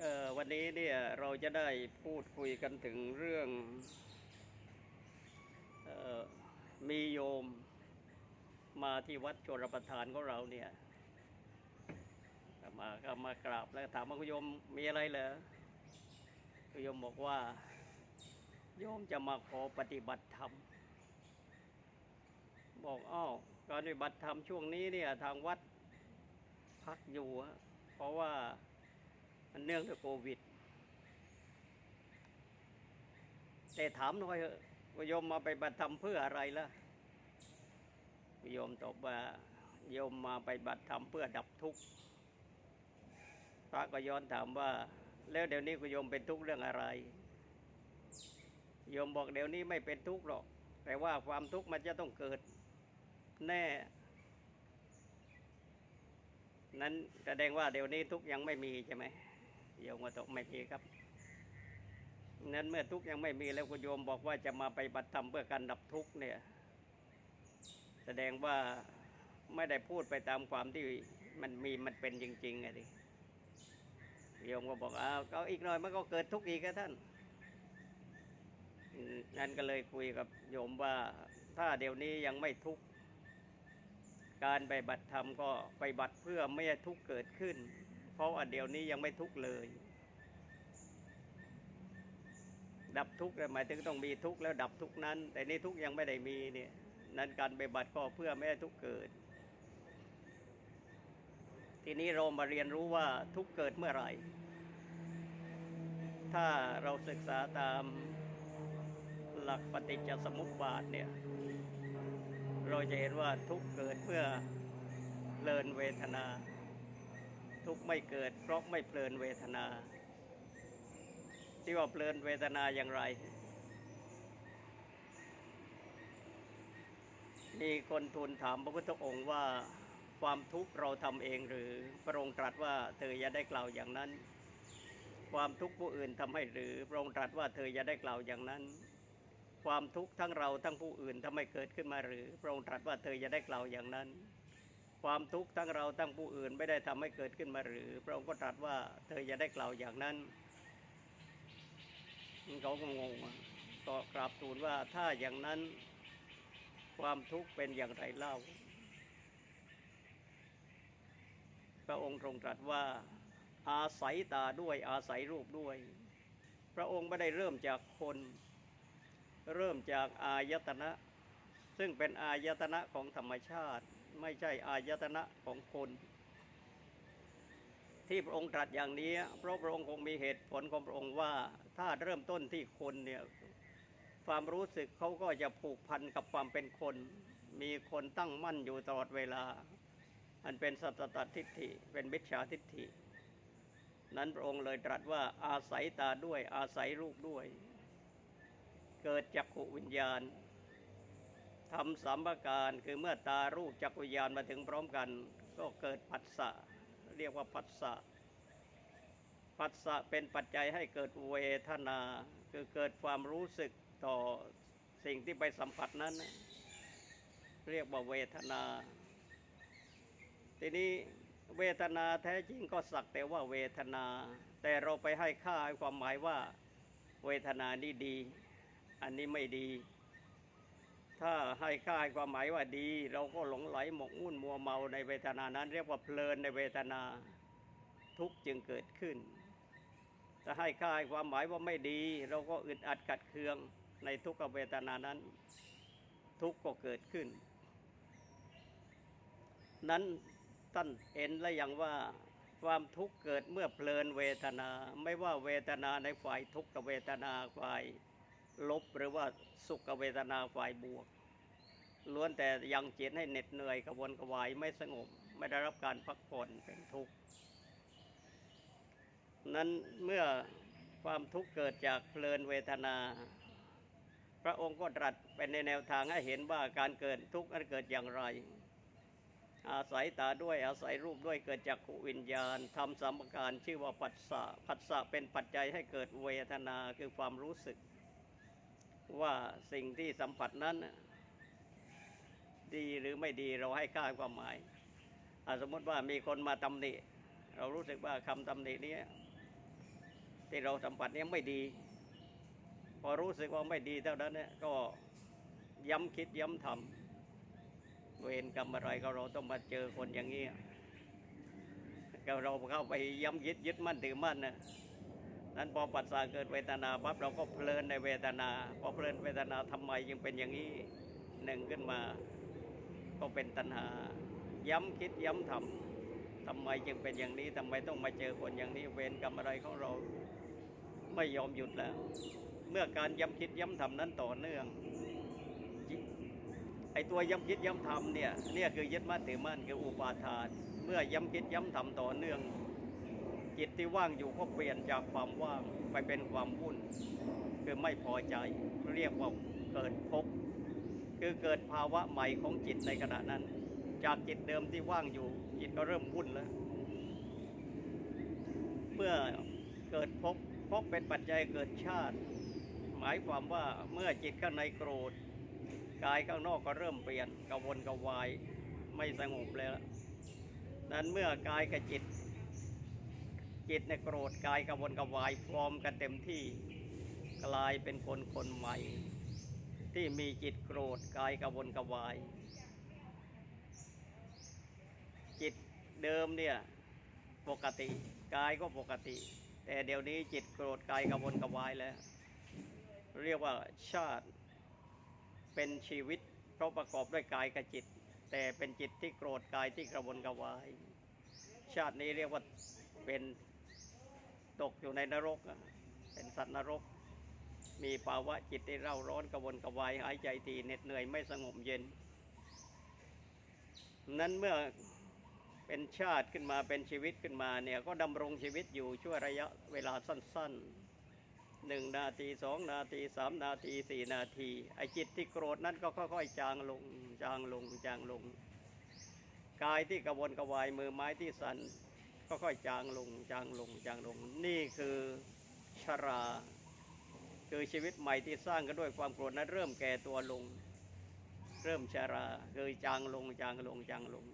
เอ่อวันนี้เนี่ยเราจะได้พูดคุยกันถึงเรื่องเอ่อมีโยมมาที่วัดโชรประทานของเราเนี่ยมาก็มากราบแล้วถามว่าคุณโยมมีอะไรเหรอคุณโยมบอกว่า โยมจะมาขอปฏิบัติธรรม บอกอ้าวการปฏิบัติธรรมช่วงนี้เนี่ยทางวัดพักอยู่ เพราะว่ามันเนื่องด้วยโควิด แต่ถามหน่อยเถอะว่าโยมมาไปบัติธรรมเพื่ออะไรล่ะโยมตอบว่าโยมมาไปบัติธรรมเพื่อดับทุกข์พระก็ย้อนถามว่า แล้วเดี๋ยวนี้คุณโยมเป็นทุกข์เรื่องอะไร โยมบอกเดี๋ยวนี้ไม่เป็นทุกข์หรอก แต่ว่าความทุกข์มันจะต้องเกิด แน่ นั้นแสดงว่าเดี๋ยวนี้ทุกยังไม่มีใช่ไหมโยมก็ตกไม่มีครับ นั้นเมื่อทุกยังไม่มีแล้วคุณโยมบอกว่าจะมาไปบัติธรรมเพื่อการดับทุกเนี่ย แสดงว่าไม่ได้พูดไปตามความที่มันมีมันเป็นจริงๆไงดิโยมก็บอกอ้าวก็อีกหน่อยมันก็เกิดทุกข์อีกครับท่านนั่นก็เลยคุยกับโยมว่าถ้าเดี๋ยวนี้ยังไม่ทุกข์ การไปบัติธรรมก็ไปบัติเพื่อไม่ให้ทุกข์เกิดขึ้น เพราะว่าเดี๋ยวนี้ยังไม่ทุกข์เลย ดับทุกข์หมายถึงต้องมีทุกข์แล้วดับทุกข์นั้น แต่นี่ทุกข์ยังไม่ได้มีเนี่ยนั้นการไปบัติก็เพื่อไม่ให้ทุกข์เกิด ทีนี้เรามาเรียนรู้ว่าทุกข์เกิดเมื่อไหร่ ถ้าเราศึกษาตามหลักปฏิจจสมุปบาทเนี่ย เราจะเห็นว่าทุกเกิดเพื่อเพลินเวทนา ทุกไม่เกิดเพราะไม่เพลินเวทนา ที่ว่าเพลินเวทนาอย่างไร มีคนทูลถามพระพุทธองค์ว่าความทุกข์เราทำเองหรือพระองค์ตรัสว่าเธออย่าได้กล่าวอย่างนั้น ความทุกข์ผู้อื่นทำให้หรือพระองค์ตรัสว่าเธออย่าได้กล่าวอย่างนั้น ความทุกข์ทั้งเราทั้งผู้อื่นทำให้เกิดขึ้นมาหรือ พระองค์ตรัสว่าเธออย่าได้กล่าวอย่างนั้น ความทุกข์ทั้งเราทั้งผู้อื่นไม่ได้ทำให้เกิดขึ้นมาหรือ พระองค์ก็ตรัสว่าเธออย่าได้กล่าวอย่างนั้นเขาก็งงอะก็กราบทูลว่าถ้าอย่างนั้น ความทุกข์เป็นอย่างไรเล่า พระองค์ทรงตรัสว่า อาศัยตาด้วยอาศัยรูปด้วย พระองค์ไม่ได้เริ่มจากคน เริ่มจากอายตนะ ซึ่งเป็นอายตนะของธรรมชาติ ไม่ใช่อายตนะของคน ที่พระองค์ตรัสอย่างนี้เพราะพระองค์คงมีเหตุผลของพระองค์ว่า ถ้าเริ่มต้นที่คนเนี่ยความรู้สึกเขาก็จะผูกพันกับความเป็นคน มีคนตั้งมั่นอยู่ตลอดเวลา อันเป็นสัตตทิฏฐิ เป็นมิจฉาทิฏฐิ นั้นพระองค์เลยตรัสว่าอาศัยตาด้วยอาศัยรูปด้วย เกิดจักขุวิญญาณทำสามประการคือเมื่อตารูปจักรวิญญาณมาถึงพร้อมกัน ก็เกิดผัสสะเรียกว่าผัสสะผัสสะเป็นปัจจัยให้เกิดเวทนา คือเกิดความรู้สึกต่อสิ่งที่ไปสัมผัสนั้น เรียกว่าเวทนา ทีนี้เวทนาแท้จริงก็สักแต่ว่าเวทนา แต่เราไปให้ค่าให้ความหมายว่า เวทนานี่ดี อันนี้ไม่ดี ถ้าให้ค่าความหมายว่าดี เราก็หลงไหลหมกมุ่นมัวเมาในเวทนานั้น เรียกว่าเพลินในเวทนาทุกข์จึงเกิดขึ้นถ้าให้ค่าความหมายว่าไม่ดี เราก็อึดอัดกัดเคืองในทุกขเวทนานั้น ทุกข์ก็เกิดขึ้น นั้นท่านเห็นแล้วอย่างว่าความทุกข์เกิดเมื่อเพลินเวทนา ไม่ว่าเวทนาในฝ่ายทุกขเวทนาฝ่าย ลบหรือว่าสุขเวทนาฝ่ายบวก ล้วนแต่ยังจิตให้เหน็ดเหนื่อยกระวนกระวายไม่สงบ ไม่ได้รับการพักผ่อนเป็นทุกข์นั้นเมื่อความทุกข์เกิดจากเพลินเวทนา พระองค์ก็ตรัสไปในแนวทางให้เห็นว่าการเกิดทุกข์นั้นเกิดอย่างไร อาศัยตาด้วยอาศัยรูปด้วยเกิดจากขวิญญาณทำสามประการชื่อว่าปัสสะปัสสะเป็นปัจจัยให้เกิดเวทนาคือความรู้สึก ว่าสิ่งที่สัมผัสนั้น ดีหรือไม่ดีเราให้ค่าความหมาย สมมติว่ามีคนมาตำหนิ เรารู้สึกว่าคำตำหนินี้ที่เราสัมผัสเนี้ยไม่ดี พอรู้สึกว่าไม่ดีเท่านั้นเนี่ยก็ย้ำคิดย้ำทำเวรกรรมอะไรก็เราต้องมาเจอคนอย่างนี้ก็เราเข้าไปย้ำยึดยึดมั่นถือมั่นนะ นั้นพอปัสสาวะเกิดเวทนาปั๊บเราก็เพลินในเวทนา พอเพลินเวทนาทำไมยังเป็นอย่างนี้หนึ่งขึ้นมา ก็เป็นตัณหา ย้ำคิดย้ำทำทำไมจึงเป็นอย่างนี้ทำไมต้องมาเจอคนอย่างนี้เวรกรรมอะไรของเราไม่ยอมหยุดแล้ว เมื่อการย้ำคิดย้ำทำนั้นต่อเนื่องไอตัวย้ำคิดย้ำทำเนี่ยเนี่ยคือยึดมั่นถือมั่นคืออุปาทาน เมื่อย้ำคิดย้ำทำต่อเนื่อง จิตที่ว่างอยู่ก็เปลี่ยนจากความว่างไปเป็นความวุ่น คือไม่พอใจเรียกว่าเกิดภพคือเกิดภาวะใหม่ของจิตในขณะนั้น จากจิตเดิมที่ว่างอยู่ จิตก็เริ่มวุ่นแล้ว เมื่อเกิดภพภพเป็นปัจจัยเกิดชาติ หมายความว่าเมื่อจิตข้างในโกรธกายข้างนอกก็เริ่มเปลี่ยนกระวนกระวายไม่สงบแล้วนั้นเมื่อกายกับจิต จิตในโกรธกายกระวนกระวายพร้อมกันเต็มที่กลายเป็นคนคนใหม่ ที่มีจิตโกรธกายกระวนกระวาย จิตเดิมเนี่ยปกติกายก็ปกติ แต่เดี๋ยวนี้จิตโกรธกายกระวนกระวายแล้ว เรียกว่าชาติเป็นชีวิตเพราะประกอบด้วยกายกับจิต แต่เป็นจิตที่โกรธกายที่กระวนกระวาย ชาตินี้เรียกว่าเป็น ตกอยู่ในนรก เป็นสัตว์นรก มีภาวะจิตที่เร่าร้อนกระวนกระวายหายใจตีเหน็ดเหนื่อยไม่สงบเย็น นั้นเมื่อเป็นชาติขึ้นมาเป็นชีวิตขึ้นมาเนี่ยก็ดำรงชีวิตอยู่ช่วระยะเวลาสั้นๆหนึ่งนาทีสองนาทีสามนาทีสี่นาที ไอจิตที่โกรธนั้นก็ค่อยๆ จางลงจางลงจางลง กายที่กระวนกระวายมือไม้ที่สั่น ค่อยจางลงจางลงจางลง นี่คือชรา คือชีวิตใหม่ที่สร้างกันด้วยความโกรธนั้นเริ่มแก่ตัวลง เริ่มชราคือจางลงจางลงจางลง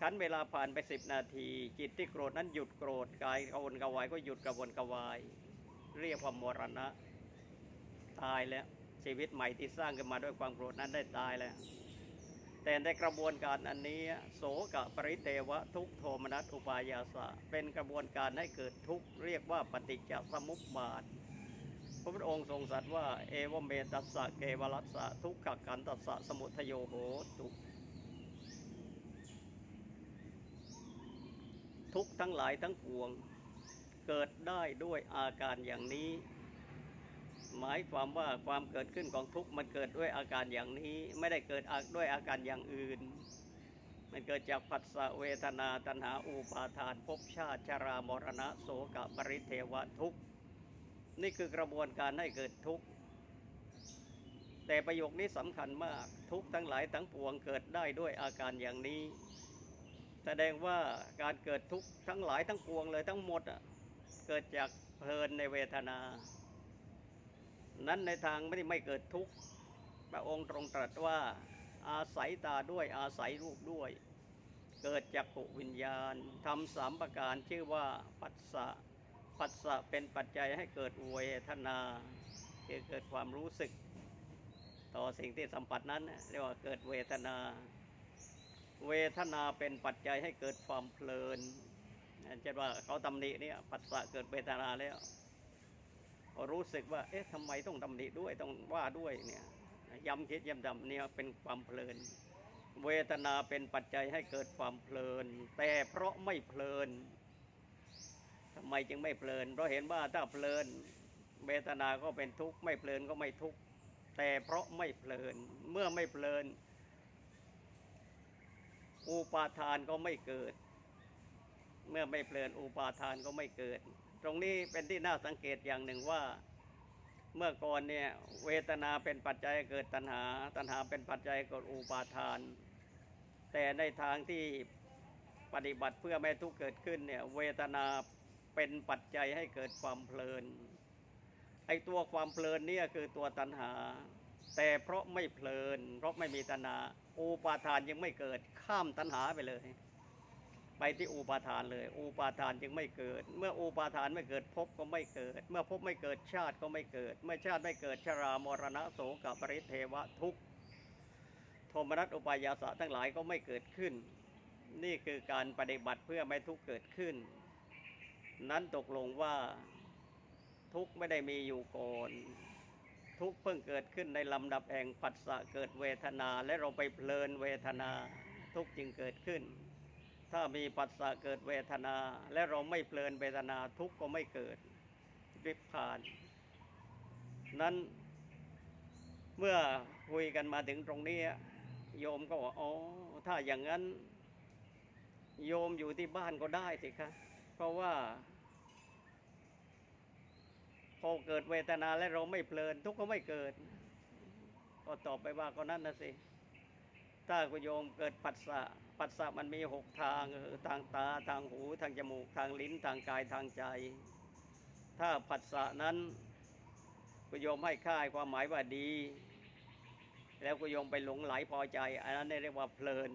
คันเวลาผ่านไปสิบนาที จิตที่โกรธนั้นหยุดโกรธกายกระวนกระวายก็หยุดกระวนกระวาย เรียกว่ามรณะ ตายแล้วชีวิตใหม่ที่สร้างขึ้นมาด้วยความโกรธนั้นได้ตายแล้ว แต่ในกระบวนการอันนี้โสกะปริเทวะทุกโทมนัสอุปายาสะ เป็นกระบวนการให้เกิดทุกเรียกว่าปฏิจจสมุปบาทพระพุทธองค์ทรงสัตว์ว่า เอวเมตัสสะเกวรัสสะทุกขกันตัสสะสมุทโยโหตุทุกทั้งหลายทั้งปวง เกิดได้ด้วยอาการอย่างนี้ หมายความว่าความเกิดขึ้นของทุกข์มันเกิดด้วยอาการอย่างนี้ ไม่ได้เกิดด้วยอาการอย่างอื่น มันเกิดจากปัสสะเวทนาตัณหาอุปาทานภพชาติชรามรณะโสกะปริเทวะทุกข์นี่คือกระบวนการให้เกิดทุกข์แต่ประโยคนี้สำคัญมากทุกข์ทั้งหลายทั้งปวงเกิดได้ด้วยอาการอย่างนี้ แสดงว่าการเกิดทุกข์ทั้งหลายทั้งปวงเลยทั้งหมดอะเกิดจากเพลินในเวทนา นั้นในทางไม่ได้ไม่เกิดทุกข์พระองค์ตรงตรัสว่าอาศัยตาด้วยอาศัยรูปด้วย เกิดจากขุวิญญาณทำสามประการชื่อว่าปัสสะปัสสะเป็นปัจจัยให้เกิดเวทนาคือเกิดความรู้สึก ต่อสิ่งที่สัมผัสนั้นเรียกว่าเกิดเวทนา เวทนาเป็นปัจจัยให้เกิดความเพลินเช่นว่าเขาตำหนิเนี่ยปัสสะเกิดเวทนาแล้ว รู้สึกว่า เอ๊ะทำไมต้องตำหนิด้วยต้องว่าด้วยเนี่ยย้ำคิดย้ำดำเนี่ยเป็นความเพลิน เวทนาเป็นปัจจัยให้เกิดความเพลิน แต่เพราะไม่เพลินทำไมจึงไม่เพลิน เพราะเห็นว่าถ้าเพลิน เวทนาก็เป็นทุกข์ไม่เพลินก็ไม่ทุกข์แต่เพราะไม่เพลินเมื่อไม่เพลิน อุปาทานก็ไม่เกิด เมื่อไม่เพลินอุปาทานก็ไม่เกิด ตรงนี้เป็นที่น่าสังเกตอย่างหนึ่งว่า เมื่อก่อนเนี่ยเวทนาเป็นปัจจัยเกิดตัณหา ตัณหาเป็นปัจจัยเกิดอุปาทาน แต่ในทางที่ปฏิบัติเพื่อไม่ทุกข์เกิดขึ้นเนี่ยเวทนาเป็นปัจจัยให้เกิดความเพลินไอตัวความเพลินเนี่ยคือตัวตัณหา แต่เพราะไม่เพลิน เพราะไม่มีตัณหาอุปาทานยังไม่เกิดข้ามตัณหาไปเลย ไปที่อุปาทานเลย อุปาทานจึงไม่เกิด เมื่ออุปาทานไม่เกิดภพก็ไม่เกิด เมื่อภพไม่เกิดชาติก็ไม่เกิด เมื่อชาติไม่เกิดชรามรณะโสกปริเทวะทุกโทมนัสอุปายาสะทั้งหลายก็ไม่เกิดขึ้น นี่คือการปฏิบัติเพื่อไม่ทุกเกิดขึ้น นั้นตกลงว่าทุกไม่ได้มีอยู่ก่อนทุกเพิ่งเกิดขึ้นในลำดับแห่งปัสสะเกิดเวทนาและเราไปเพลินเวทนาทุกจึงเกิดขึ้น ถ้ามีปัสสะเกิดเวทนา และเราไม่เพลินเวทนาทุกข์ก็ไม่เกิดริบผ่าน นั้นเมื่อคุยกันมาถึงตรงนี้ โยมก็บอกอ๋อถ้าอย่างนั้น โยมอยู่ที่บ้านก็ได้สิคะเพราะว่าพอเกิดเวทนาและเราไม่เพลินทุกข์ก็ไม่เกิด ก็ตอบไปว่าก็นั่นนะสิ ถ้าคุณโยมเกิดปัสสะปัสสะมันมีหกทางคือทางตาทางหูทางจมูกทางลิ้นทางกายทางใจ ถ้าปัสสะนั้นคุณโยมให้ค่ายความหมายว่าดี แล้วคุณโยมไปหลงไหลพอใจ อันนั้นเรียกว่าเพลิน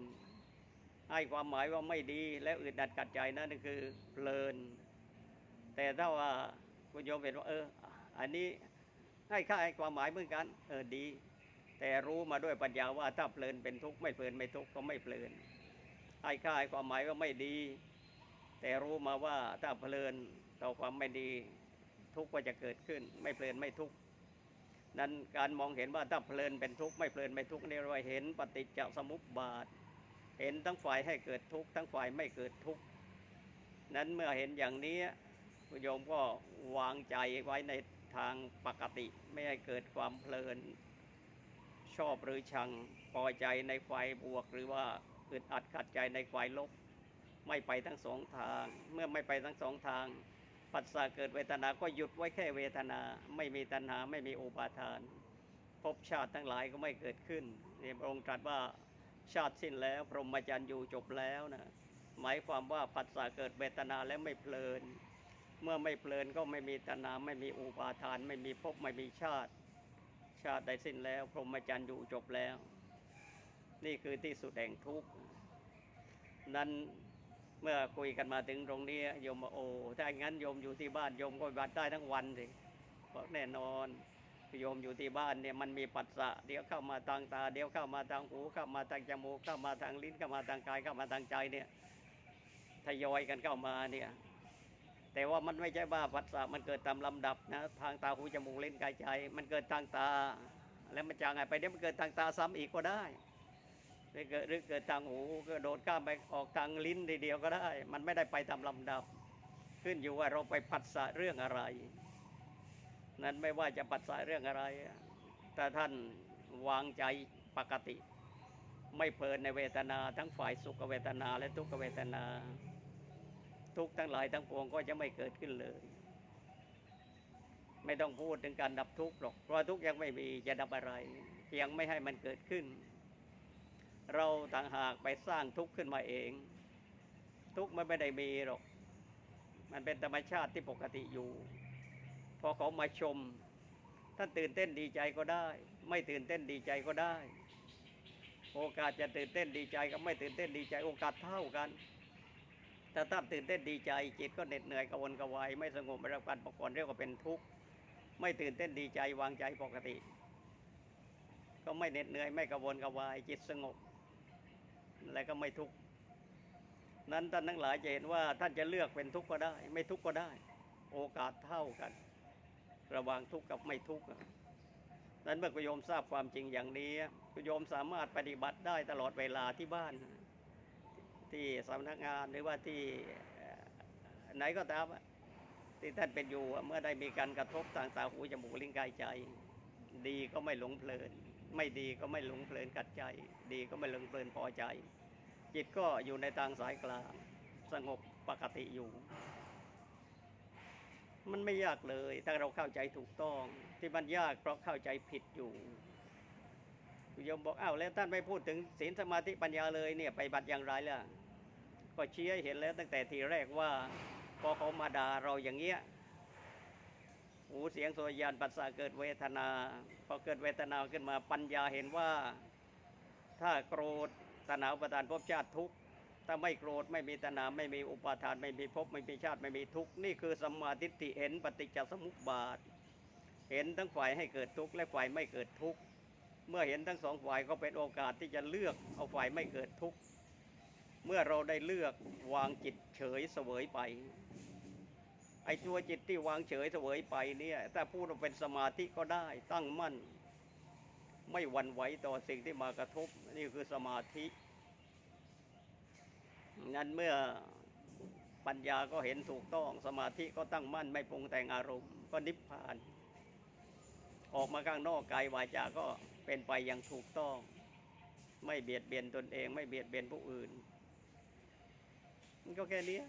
ให้ความหมายว่าไม่ดี แล้วอึดดัดกัดใจนั่นคือเพลิน แต่ถ้าว่าคุณโยมเห็นว่า เออ อันนี้ให้ค่าให้ความหมายเหมือนกัน เออดี แต่รู้มาด้วยปัญญาว่าถ้าเพลินเป็นทุกข์ไม่เพลินไม่ทุกข์ก็ไม่เพลินให้ค่าให้ความหมายว่าไม่ดี แต่รู้มาว่าถ้าเพลินต่อความไม่ดีทุกข์ก็จะเกิดขึ้น ไม่เพลินไม่ทุกข์นั้นการมองเห็นว่าถ้าเพลินเป็นทุกข์ไม่เพลินไม่ทุกข์นี่เราเห็นปฏิจจสมุปบาท เห็นทั้งฝ่ายให้เกิดทุกข์ทั้งฝ่ายไม่เกิดทุกข์นั้นเมื่อเห็นอย่างนี้โยมก็วางใจไว้ในทางปกติ ไม่ให้เกิดความเพลิน ชอบหรือชังพอใจในฝ่ายบวก หรือว่าอึดอัดขัดใจในฝ่ายลบ ไม่ไปทั้งสองทาง เมื่อไม่ไปทั้งสองทาง ปัสสะเกิดเวทนาก็หยุดไว้แค่เวทนา ไม่มีตัณหาไม่มีอุปาทานภพชาติทั้งหลายก็ไม่เกิดขึ้นนี่พระองค์ตรัสว่าชาติสิ้นแล้ว พรหมจรรย์อยู่จบแล้วนะหมายความว่าปัสสะเกิดเวทนาแล้วไม่เพลิน เมื่อไม่เพลินก็ไม่มีตัณหาไม่มีอุปาทาน ไม่มีภพไม่มีชาติ ชาติได้สิ้นแล้ว พรหมจรรย์อยู่จบแล้ว นี่คือที่สุดแห่งทุกข์นั้นเมื่อคุยกันมาถึงตรงนี้โยมโอ้ถ้าอย่างนั้นโยมอยู่ที่บ้านโยมก็บัติได้ทั้งวันสิเพราะแน่นอนโยมอยู่ที่บ้านเนี่ยมันมีปัสสะเดี๋ยวเข้ามาทางตา เดี๋ยวเข้ามาทางหูเข้ามาทางจมูกเข้ามาทางลิ้นเข้ามาทางกายเข้ามาทางใจเนี่ยทยอยกันเข้ามาเนี่ย แต่ว่ามันไม่ใช่ว่าปัสสะมันเกิดตามลำดับนะทางตาหูจมูกเลิ้นกายใจ มันเกิดทางตา แล้วมันจางไปเดี๋ยวมันเกิดทางตาซ้ำอีกก็ได้หรือเกิดหรือเกิดทางหูก็โดดข้ามไปออกทางลิ้นทีเดียวก็ได้ มันไม่ได้ไปตามลำดับ ขึ้นอยู่ว่าเราไปปัสสะเรื่องอะไร นั้นไม่ว่าจะปัสสะเรื่องอะไร แต่ท่านวางใจปกติ ไม่เพลินในเวทนา ทั้งฝ่ายสุขเวทนาและทุกขเวทนา ทุกข์ทั้งหลายทั้งปวงก็จะไม่เกิดขึ้นเลย ไม่ต้องพูดถึงการดับทุกข์หรอกเพราะทุกข์ยังไม่มีจะดับอะไรเพียงไม่ให้มันเกิดขึ้น เราต่างหากไปสร้างทุกข์ขึ้นมาเอง ทุกข์มันไม่ได้มีหรอก มันเป็นธรรมชาติที่ปกติอยู่ พอเขามาชมท่านตื่นเต้นดีใจก็ได้ ไม่ตื่นเต้นดีใจก็ได้ โอกาสจะตื่นเต้นดีใจกับไม่ตื่นเต้นดีใจโอกาสเท่ากัน แต่ถ้าตื่นเต้นดีใจจิตก็เหน็ดเหนื่อยกระวนกระวายไม่สงบไม่รับการประกอบเรียกว่าเป็นทุกข์ไม่ตื่นเต้นดีใจวางใจปกติ ก็ไม่เหน็ดเหนื่อยไม่กระวนกระวายจิตสงบ และก็ไม่ทุกข์นั้นท่านทั้งหลายจะเห็นว่าท่านจะเลือกเป็นทุกข์ก็ได้ ไม่ทุกข์ก็ได้ โอกาสเท่ากัน ระหว่างทุกข์กับไม่ทุกข์นั้นเมื่อกุโยมทราบความจริงอย่างนี้กุโยมสามารถปฏิบัติได้ตลอดเวลาที่บ้าน ที่สำนักงานหรือว่าที่ไหนก็ตามที่ท่านเป็นอยู่เมื่อได้มีการกระทบทางตาหูจมูกลิ้นกายใจ ดีก็ไม่หลงเพลิน ไม่ดีก็ไม่หลงเพลินกัดใจ ดีก็ไม่หลงเพลินพอใจ จิตก็อยู่ในทางสายกลางสงบปกติอยู่ มันไม่ยากเลย ถ้าเราเข้าใจถูกต้อง ที่มันยากเพราะเข้าใจผิดอยู่โยมบอกอ้าวแล้วท่านไม่พูดถึงศีลสมาธิปัญญาเลยเนี่ยไปบัติอย่างไรล่ะ ก็ชี้ให้เห็นแล้วตั้งแต่ทีแรกว่าพอเขามาด่าเราอย่างเงี้ยหูเสียงโสยานปัสสะเกิดเวทนา พอเกิดเวทนาขึ้นมาปัญญาเห็นว่า ถ้าโกรธตนาอุปทานภพชาติทุกข์ถ้าไม่โกรธไม่มีตนาไม่มีอุปาทานไม่มีภพไม่มีชาติไม่มีทุกข์นี่คือสัมมาทิฏฐิเห็นปฏิจจสมุปบาท เห็นทั้งฝ่ายให้เกิดทุกข์และฝ่ายไม่เกิดทุกข์เมื่อเห็นทั้งสองฝ่ายก็เป็นโอกาสที่จะเลือกเอาฝ่ายไม่เกิดทุกข์ เมื่อเราได้เลือกวางจิตเฉยเสวยไป ไอ้ตัวจิตที่วางเฉยเสวยไปเนี่ยถ้าพูดว่าเป็นสมาธิก็ได้ตั้งมั่น ไม่หวั่นไหวต่อสิ่งที่มากระทบ นี่คือสมาธิ นั้นเมื่อปัญญาก็เห็นถูกต้องสมาธิก็ตั้งมั่นไม่ปรุงแต่งอารมณ์ก็นิพพาน ออกมาข้างนอกกายวาจาก็เป็นไปอย่างถูกต้อง ไม่เบียดเบียนตนเอง ไม่เบียดเบียนผู้อื่น มันก็แค่นี้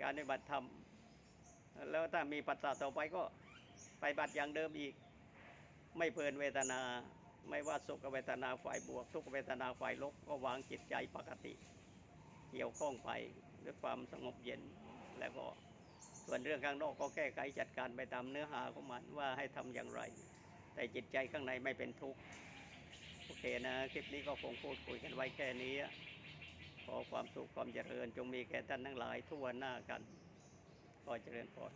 การในบัติธรรม แล้วถ้ามีปัสสาวะต่อไปก็ไปบัติอย่างเดิมอีก ไม่เพลินเวทนา ไม่ว่าสุขเวทนาฝ่ายบวก ทุกเวทนาฝ่ายลบก็วางจิตใจปกติ เกี่ยวข้องไปด้วยความสงบเย็นแล้วก็ส่วนเรื่องข้างนอกก็แก้ไขจัดการไปตามเนื้อหาของมันว่าให้ทำอย่างไร แต่จิตใจข้างในไม่เป็นทุกข์ โอเคนะ คลิปนี้ก็คงพูดคุยกันไว้แค่นี้ ขอความสุขความเจริญจงมีแก่ท่านทั้งหลายทั่วหน้ากัน ขอเจริญพร